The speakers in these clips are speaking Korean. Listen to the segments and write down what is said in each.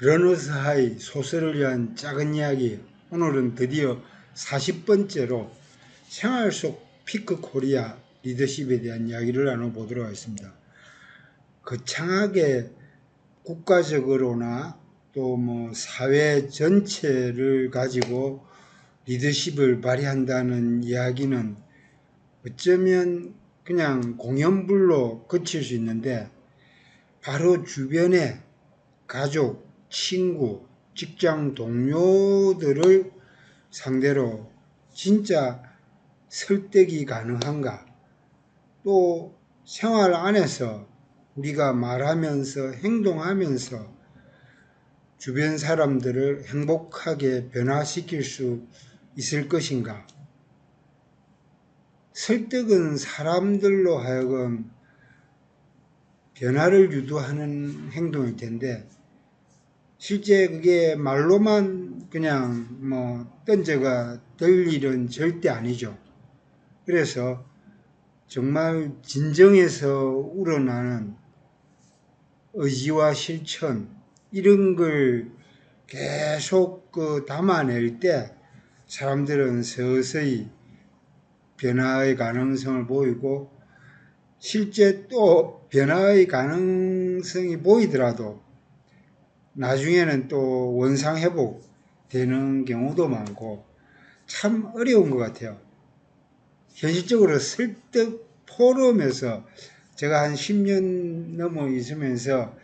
러너스 하이 소설을 위한 작은 이야기 오늘은 드디어 40번째로 생활 속 피크 코리아 리더십에 대한 이야기를 나눠보도록 하겠습니다. 거창하게 국가적으로나 또 뭐 사회 전체를 가지고 리더십을 발휘한다는 이야기는 어쩌면 그냥 공연불로 그칠 수 있는데 바로 주변에 가족, 친구, 직장 동료들을 상대로 진짜 설득이 가능한가? 또 생활 안에서 우리가 말하면서 행동하면서 주변 사람들을 행복하게 변화시킬 수 있을 것인가? 설득은 사람들로 하여금 변화를 유도하는 행동일 텐데 실제 그게 말로만 그냥 뭐 던져가 될 일은 절대 아니죠. 그래서 정말 진정에서 우러나는 의지와 실천 이런 걸 계속 그 담아낼 때 사람들은 서서히 변화의 가능성을 보이고 실제 또 변화의 가능성이 보이더라도 나중에는 또 원상 회복 되는 경우도 많고 참 어려운 것 같아요. 현실적으로 설득 포럼에서 제가 한 10년 넘어 있으면서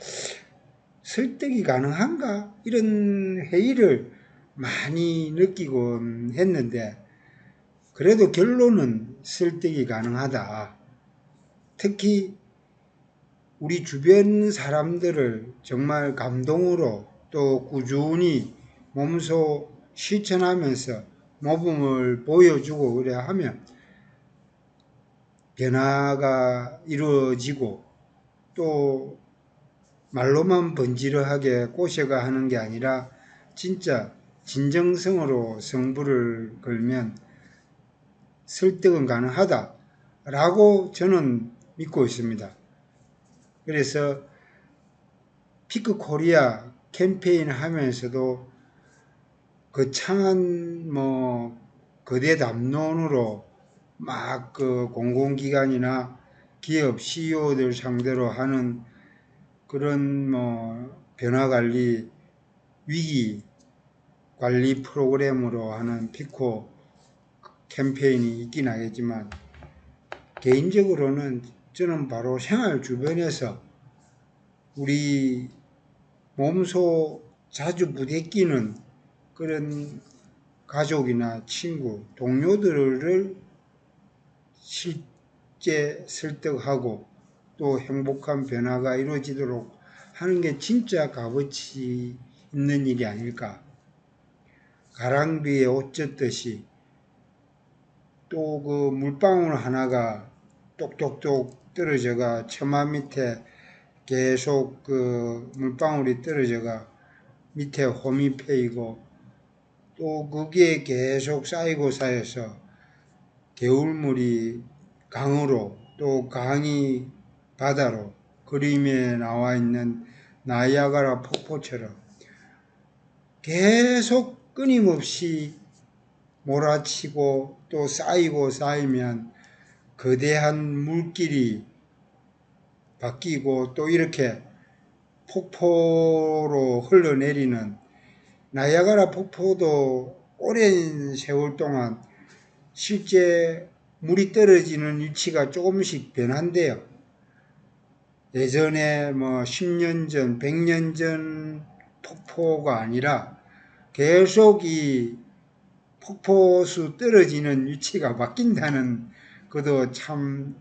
설득이 가능한가? 이런 회의를 많이 느끼곤 했는데 그래도 결론은 설득이 가능하다. 특히 우리 주변 사람들을 정말 감동으로 또 꾸준히 몸소 실천하면서 모범을 보여주고 그래 하면 변화가 이루어지고 또 말로만 번지르하게 꼬셔가 하는 게 아니라 진짜 진정성으로 성부를 걸면 설득은 가능하다라고 저는 믿고 있습니다. 그래서 피크 코리아 캠페인 하면서도 거창한 뭐 거대 담론으로 막 그 공공기관이나 기업 CEO들 상대로 하는 그런 뭐 변화관리 위기 관리 프로그램으로 하는 피코 캠페인이 있긴 하겠지만 개인적으로는 저는 바로 생활 주변에서 우리 몸소 자주 부대끼는 그런 가족이나 친구, 동료들을 실제 설득하고 또 행복한 변화가 이루어지도록 하는 게 진짜 값어치 있는 일이 아닐까. 가랑비에 옷 젖듯이 또 그 물방울 하나가 똑똑똑 떨어져가 처마 밑에 계속 그 물방울이 떨어져가 밑에 홈이 패이고 또 그게 계속 쌓이고 쌓여서 개울물이 강으로 또 강이 바다로 그림에 나와 있는 나이아가라 폭포처럼 계속 끊임없이 몰아치고 또 쌓이고 쌓이면 거대한 물길이 바뀌고 또 이렇게 폭포로 흘러내리는 나야가라 폭포도 오랜 세월 동안 실제 물이 떨어지는 위치가 조금씩 변한대요. 예전에 뭐 10년 전, 100년 전 폭포가 아니라 계속 이 폭포수 떨어지는 위치가 바뀐다는 것도 참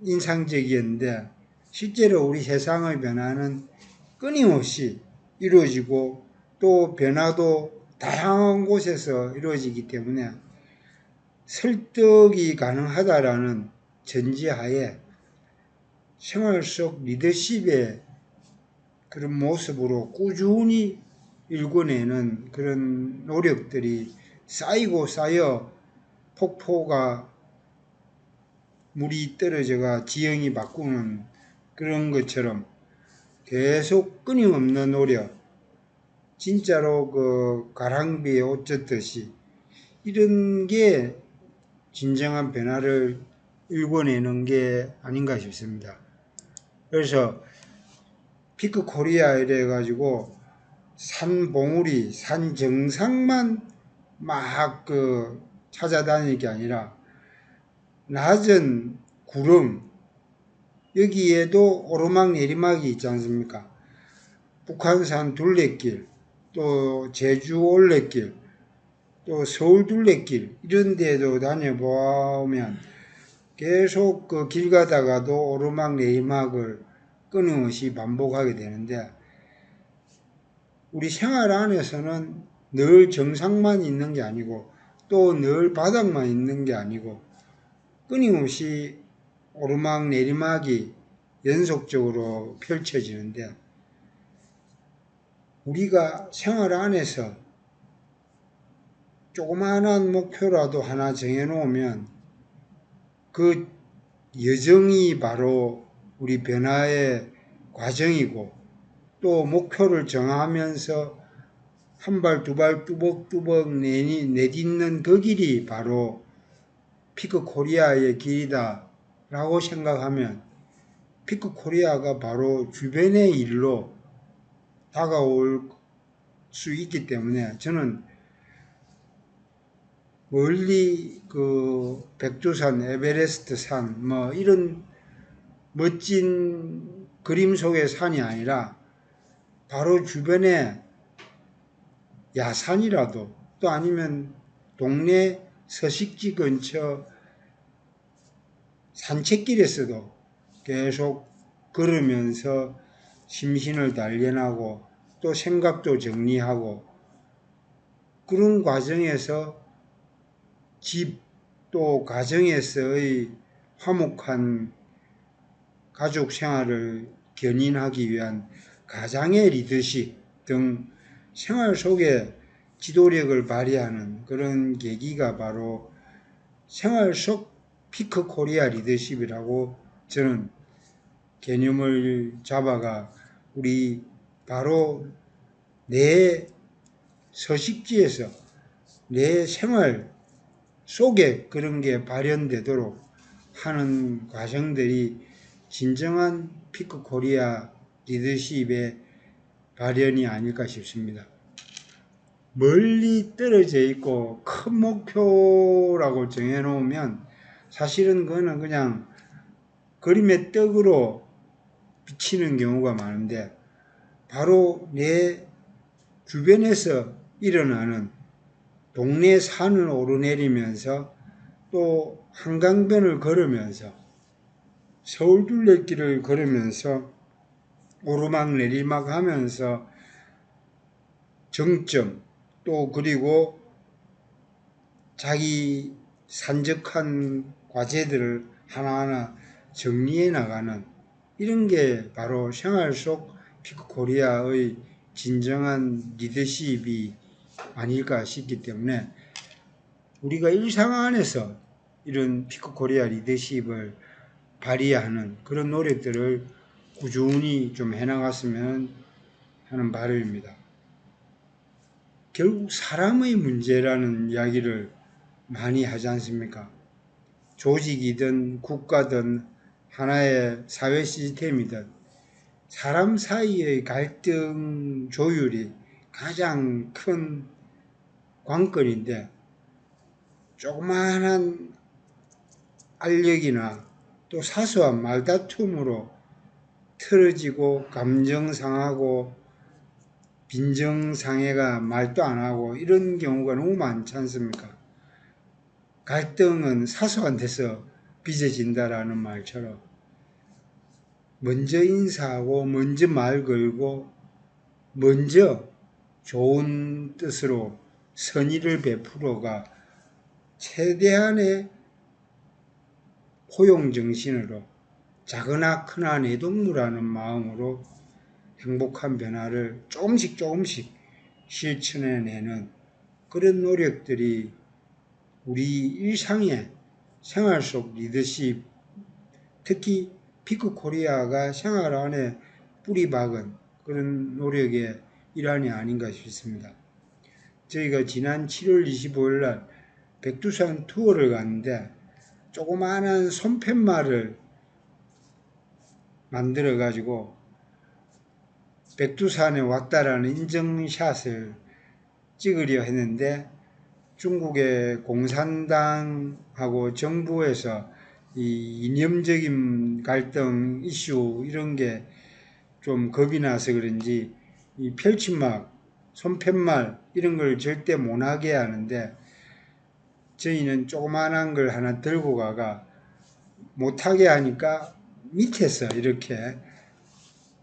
인상적이었는데 실제로 우리 세상의 변화는 끊임없이 이루어지고 또 변화도 다양한 곳에서 이루어지기 때문에 설득이 가능하다라는 전제하에 생활 속 리더십의 그런 모습으로 꾸준히 일궈내는 그런 노력들이 쌓이고 쌓여 폭포가 물이 떨어져가 지형이 바꾸는 그런 것처럼 계속 끊임없는 노력, 진짜로 그 가랑비에 옷 젖듯이 이런 게 진정한 변화를 일궈내는 게 아닌가 싶습니다. 그래서 피크 코리아 이래 가지고 산 봉우리, 산 정상만 막 그 찾아다닐 게 아니라 낮은 구름 여기에도 오르막 내리막이 있지 않습니까? 북한산 둘레길, 또 제주 올레길, 또 서울 둘레길 이런 데도 다녀보면 계속 그 길 가다가도 오르막 내리막을 끊임없이 반복하게 되는데 우리 생활 안에서는 늘 정상만 있는 게 아니고 또 늘 바닥만 있는 게 아니고 끊임없이 오르막 내리막이 연속적으로 펼쳐지는데 우리가 생활 안에서 조그마한 목표라도 하나 정해놓으면 그 여정이 바로 우리 변화의 과정이고 또 목표를 정하면서 한 발 두 발 뚜벅뚜벅 내딛는 그 길이 바로 피크 코리아의 길이다 라고 생각하면 피크 코리아가 바로 주변의 일로 다가올 수 있기 때문에 저는 멀리 그 백두산, 에베레스트 산, 뭐 이런 멋진 그림 속의 산이 아니라 바로 주변에 야산이라도 또 아니면 동네 서식지 근처 산책길에서도 계속 걸으면서 심신을 단련하고 또 생각도 정리하고 그런 과정에서 집 또 가정에서의 화목한 가족 생활을 견인하기 위한 가장의 리더십 등 생활 속에 지도력을 발휘하는 그런 계기가 바로 생활 속 피크 코리아 리더십이라고 저는 개념을 잡아가 우리 바로 내 서식지에서 내 생활 속에 그런 게 발현되도록 하는 과정들이 진정한 피크 코리아 리더십의 발현이 아닐까 싶습니다. 멀리 떨어져 있고 큰 목표라고 정해놓으면 사실은 그거는 그냥 그림의 떡으로 비치는 경우가 많은데 바로 내 주변에서 일어나는 동네 산을 오르내리면서 또 한강변을 걸으면서 서울 둘레길을 걸으면서 오르막 내리막 하면서 정점 또 그리고 자기 산적한 과제들을 하나하나 정리해 나가는 이런 게 바로 생활 속 피크 코리아의 진정한 리더십이 아닐까 싶기 때문에 우리가 일상 안에서 이런 피크 코리아 리더십을 발휘하는 그런 노력들을 꾸준히 좀 해나갔으면 하는 바람입니다. 결국 사람의 문제라는 이야기를 많이 하지 않습니까? 조직이든 국가든 하나의 사회 시스템이든 사람 사이의 갈등 조율이 가장 큰 관건인데 조그마한 알력이나 또 사소한 말다툼으로 틀어지고 감정 상하고 빈정 상해가 말도 안 하고 이런 경우가 너무 많지 않습니까? 갈등은 사소한 데서 빚어진다라는 말처럼 먼저 인사하고 먼저 말 걸고 먼저 좋은 뜻으로 선의를 베풀어가 최대한의 포용 정신으로 작으나 크나 내 동무라는 마음으로 행복한 변화를 조금씩 조금씩 실천해내는 그런 노력들이 우리 일상의 생활 속 리더십, 특히 피크 코리아가 생활 안에 뿌리 박은 그런 노력의 일환이 아닌가 싶습니다. 저희가 지난 7월 25일 날 백두산 투어를 갔는데 조그마한 손팻말을 만들어 가지고 백두산에 왔다라는 인증샷을 찍으려 했는데 중국의 공산당하고 정부에서 이 이념적인 갈등 이슈 이런 게 좀 겁이 나서 그런지 이 펼침막, 손팻말 이런 걸 절대 못 하게 하는데 저희는 조그만한 걸 하나 들고 가가 못하게 하니까 밑에서 이렇게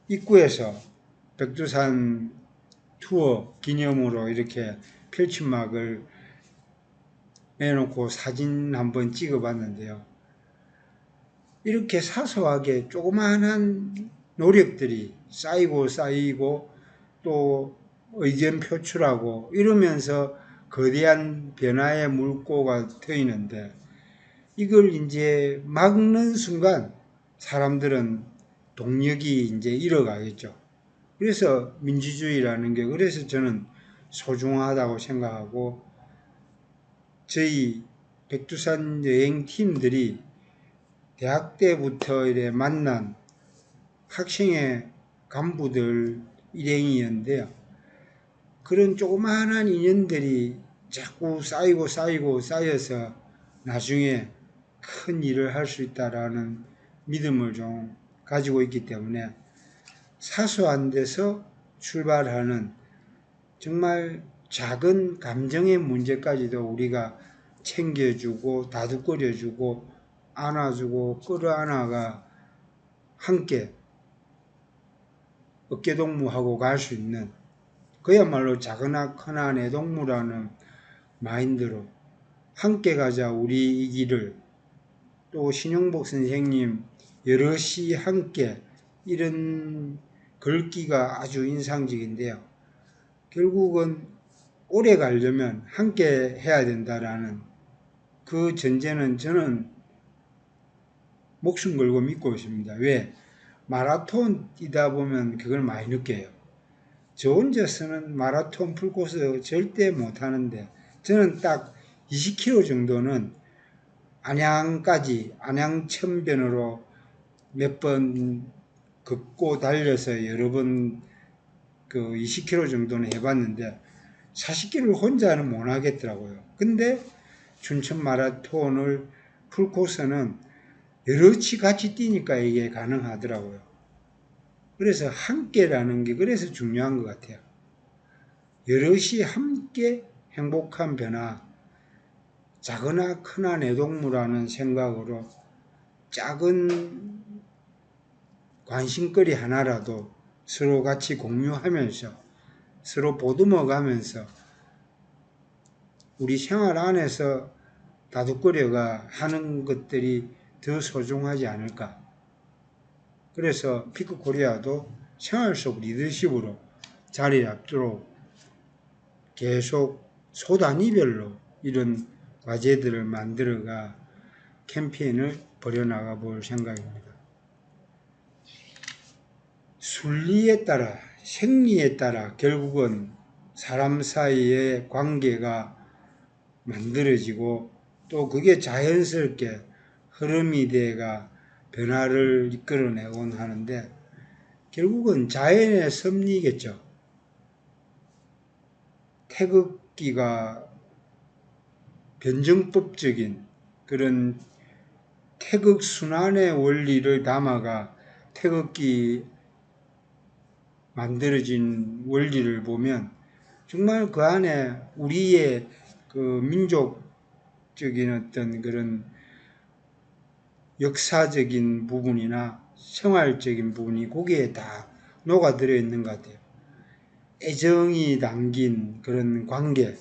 입구에서 백두산 투어 기념으로 이렇게 펼침막을 내놓고 사진 한번 찍어 봤는데요. 이렇게 사소하게 조그마한 노력들이 쌓이고 쌓이고 또 의견 표출하고 이러면서 거대한 변화의 물꼬가 트이는데 이걸 이제 막는 순간 사람들은 동력이 이제 잃어가겠죠. 그래서 민주주의라는 게 그래서 저는 소중하다고 생각하고 저희 백두산 여행 팀들이 대학 때부터 이래 만난 학생의 간부들 일행이었는데요. 그런 조그마한 인연들이 자꾸 쌓이고 쌓이고 쌓여서 나중에 큰 일을 할 수 있다라는 믿음을 좀 가지고 있기 때문에 사소한 데서 출발하는 정말 작은 감정의 문제까지도 우리가 챙겨주고 다독거려주고 안아주고 끌어안아가 함께 어깨동무하고 갈 수 있는 그야말로 작으나 크나 내 동무라는 마인드로 함께 가자 우리 이 길을. 또 신용복 선생님 여럿이 함께 이런 글귀가 아주 인상적인데요. 결국은 오래 가려면 함께 해야 된다라는 그 전제는 저는 목숨 걸고 믿고 있습니다. 왜? 마라톤 뛰다 보면 그걸 많이 느껴요. 저 혼자서는 마라톤 풀코스 절대 못 하는데 저는 딱 20km 정도는 안양까지 안양 천변으로 몇 번 걷고 달려서 여러 번 그 20km 정도는 해봤는데 40km를 혼자는 못 하겠더라고요. 근데 춘천 마라톤을 풀코스는 여럿이 같이 뛰니까 이게 가능하더라고요. 그래서 함께라는 게 그래서 중요한 것 같아요. 여럿이 함께 행복한 변화, 작으나 크나 내 동무라는 생각으로 작은 관심거리 하나라도 서로 같이 공유하면서 서로 보듬어 가면서 우리 생활 안에서 다독거려가 하는 것들이 더 소중하지 않을까. 그래서 피크 코리아도 생활 속 리더십으로 자리 잡도록 계속 소단위별로 이런 과제들을 만들어가 캠페인을 벌여나가 볼 생각입니다. 순리에 따라, 생리에 따라 결국은 사람 사이의 관계가 만들어지고 또 그게 자연스럽게 흐름이 돼가 변화를 이끌어내곤 하는데 결국은 자연의 섭리겠죠. 태극기가 변정법적인 그런 태극 순환의 원리를 담아가 태극기 만들어진 원리를 보면 정말 그 안에 우리의 그 민족적인 어떤 그런 역사적인 부분이나 생활적인 부분이 거기에 다 녹아들어 있는 것 같아요. 애정이 담긴 그런 관계,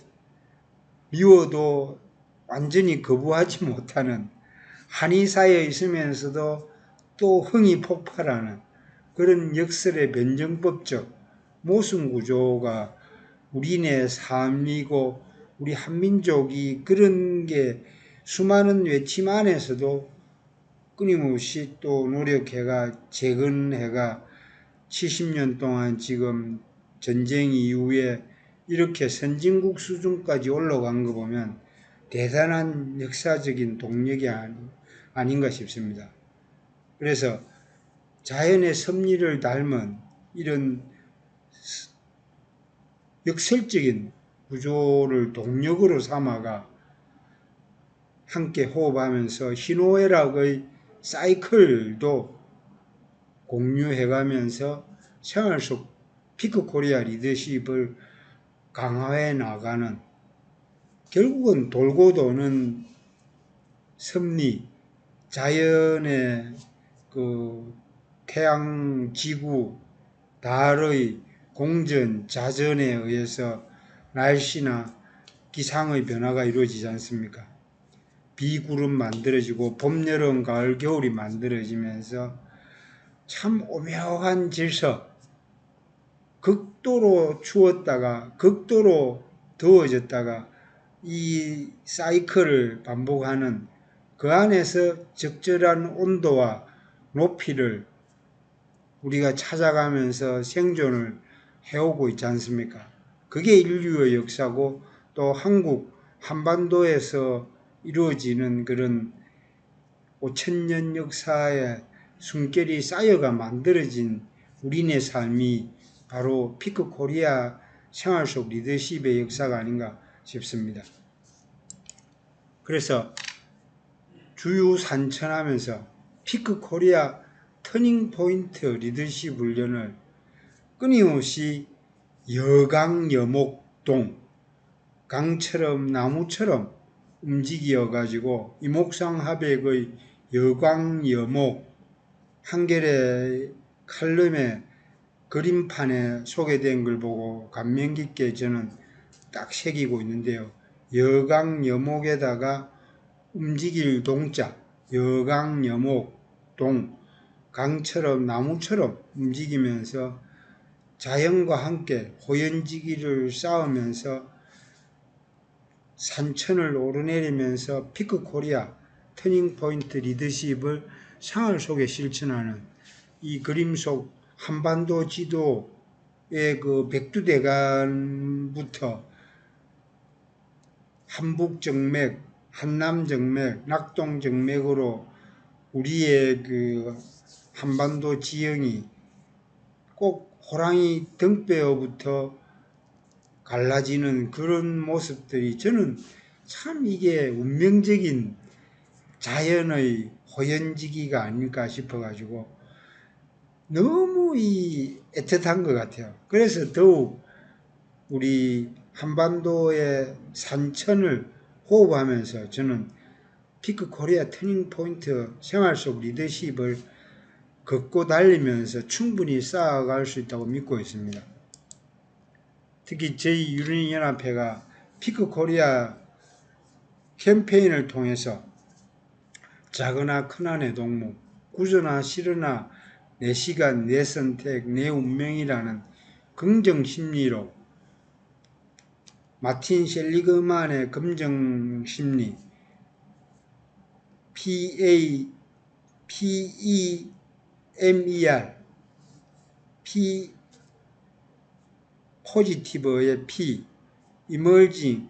미워도 완전히 거부하지 못하는 쌓여 있으면서도 또 흥이 폭발하는 그런 역설의 변정법적 모순 구조가 우리네 삶이고 우리 한민족이 그런 게 수많은 외침 안에서도 끊임없이 또 노력해가 재건해가 70년 동안 지금 전쟁 이후에 이렇게 선진국 수준까지 올라간 거 보면 대단한 역사적인 동력이 아닌가 싶습니다. 그래서 자연의 섭리를 닮은 이런 역설적인 구조를 동력으로 삼아가 함께 호흡하면서 희노애락의 사이클도 공유해가면서 생활 속 피크 코리아 리더십을 강화해 나가는 결국은 돌고 도는 섭리, 자연의 그 태양, 지구, 달의 공전, 자전에 의해서 날씨나 기상의 변화가 이루어지지 않습니까? 비구름 만들어지고 봄, 여름, 가을, 겨울이 만들어지면서 참 오묘한 질서, 극도로 추웠다가 극도로 더워졌다가 이 사이클을 반복하는 그 안에서 적절한 온도와 높이를 우리가 찾아가면서 생존을 해오고 있지 않습니까? 그게 인류의 역사고 또 한국 한반도에서 이루어지는 그런 5천년 역사의 숨결이 쌓여가 만들어진 우리네 삶이 바로 피크 코리아 생활 속 리더십의 역사가 아닌가 싶습니다. 그래서 주유산천하면서 피크 코리아 터닝 포인트 리더십 훈련을 끊임없이 여강 여목동 강처럼 나무처럼 움직여 가지고 이목상합백의 여광 여목 한결의 칼럼에 그림판에 소개된 걸 보고 감명 깊게 저는 딱 새기고 있는데요. 여강 여목에다가 움직일 동자, 여강 여목, 동, 강처럼 나무처럼 움직이면서 자연과 함께 호연지기를 쌓으면서 산천을 오르내리면서 피크 코리아 터닝 포인트 리더십을 생활 속에 실천하는 이 그림 속 한반도 지도의 그 백두대간부터 한북정맥, 한남정맥, 낙동정맥으로 우리의 그 한반도 지형이 꼭 호랑이 등뼈부터 갈라지는 그런 모습들이 저는 참 이게 운명적인 자연의 호연지기가 아닐까 싶어가지고 너무 이 애틋한 것 같아요. 그래서 더욱 우리 한반도의 산천을 호흡하면서 저는 피크 코리아 터닝 포인트 생활 속 리더십을 걷고 달리면서 충분히 쌓아갈 수 있다고 믿고 있습니다. 특히 저희 유린연합회가 피크 코리아 캠페인을 통해서 작으나 큰한의 동무, 구조나 실으나 내 시간, 내 선택, 내 운명이라는 긍정 심리로 마틴 셀리그만의 긍정 심리 P A P E M E R P 포지티브의 P 이멀징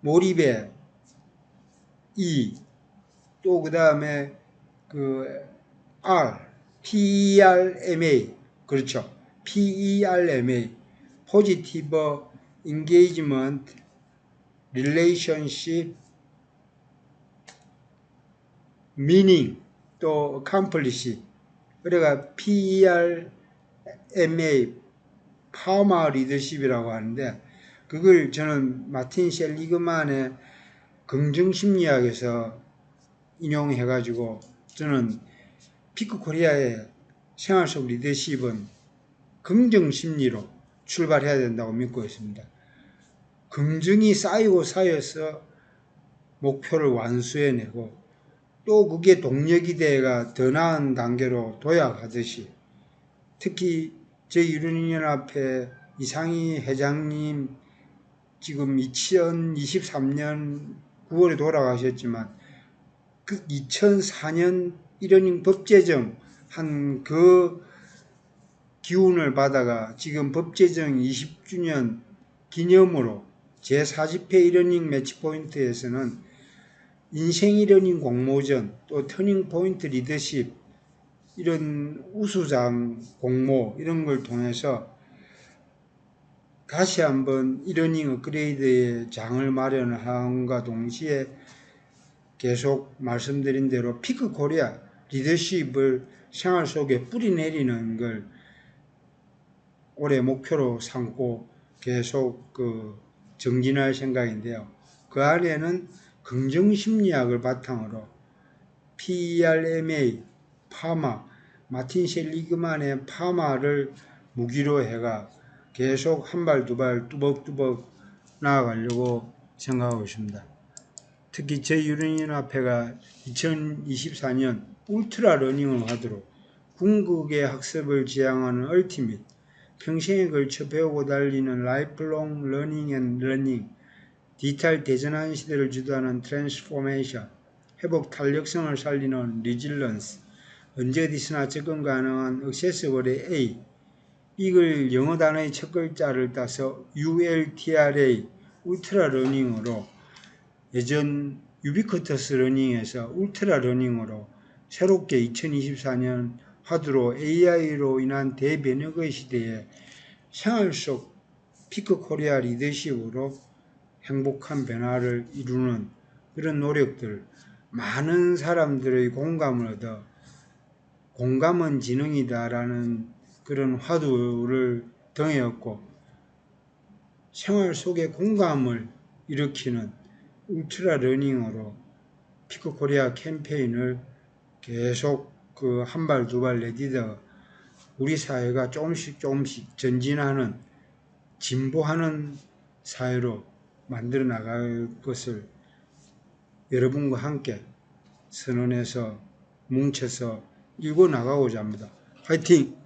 몰입의 E 또 그 다음에 그 R P E R M A 그렇죠. P E R M A 포지티브 인게이지먼트 릴레이션십 미닝 또 accomplish 그래가 PER MA 파마 리더십이라고 하는데 그걸 저는 마틴 셀리그만의 긍정심리학에서 인용해가지고 저는 피크 코리아의 생활 속 리더십은 긍정심리로 출발해야 된다고 믿고 있습니다. 긍정이 쌓이고 쌓여서 목표를 완수해내고 또 그게 동력이 돼가 더 나은 단계로 도약하듯이 특히 제1운연합회 이상희 회장님 지금 2023년 9월에 돌아가셨지만 그 2004년 1년인 법제정 한 그 기운을 받아가 지금 법 제정 20주년 기념으로 제40회 이러닝 매치 포인트에서는 인생 이러닝 공모전 또 터닝 포인트 리더십 이런 우수장 공모 이런 걸 통해서 다시 한번 이러닝 업그레이드의 장을 마련함과 동시에 계속 말씀드린 대로 피크 코리아 리더십을 생활 속에 뿌리내리는 걸 올해 목표로 삼고 계속 그 정진할 생각인데요. 그 안에는 긍정 심리학을 바탕으로 PERMA, 파마, 마틴 셀리그만의 파마를 무기로 해가 계속 한 발 두 발 뚜벅뚜벅 나아가려고 생각하고 있습니다. 특히 제6연합회가 2024년 울트라 러닝을 하도록 궁극의 학습을 지향하는 얼티밋, 평생에 걸쳐 배우고 달리는 라이프롱 러닝 앤 러닝, 디지털 대전환 시대를 주도하는 트랜스포메이션, 회복 탄력성을 살리는 리질런스, 언제 어디서나 접근 가능한 액세스블의 A, 이걸 영어 단어의 첫 글자를 따서 ULTRA, 울트라 러닝으로 예전 유비쿼터스 러닝에서 울트라 러닝으로 새롭게 2024년 화두로 AI로 인한 대변혁의 시대에 생활 속 피크 코리아 리더십으로 행복한 변화를 이루는 그런 노력들, 많은 사람들의 공감을 얻어 공감은 지능이다라는 그런 화두를 등에었고 생활 속의 공감을 일으키는 울트라 러닝으로 피크 코리아 캠페인을 계속 그 한 발 두 발 내디뎌 우리 사회가 조금씩 조금씩 전진하는 진보하는 사회로 만들어 나갈 것을 여러분과 함께 선언해서 뭉쳐서 일궈 나가고자 합니다. 화이팅!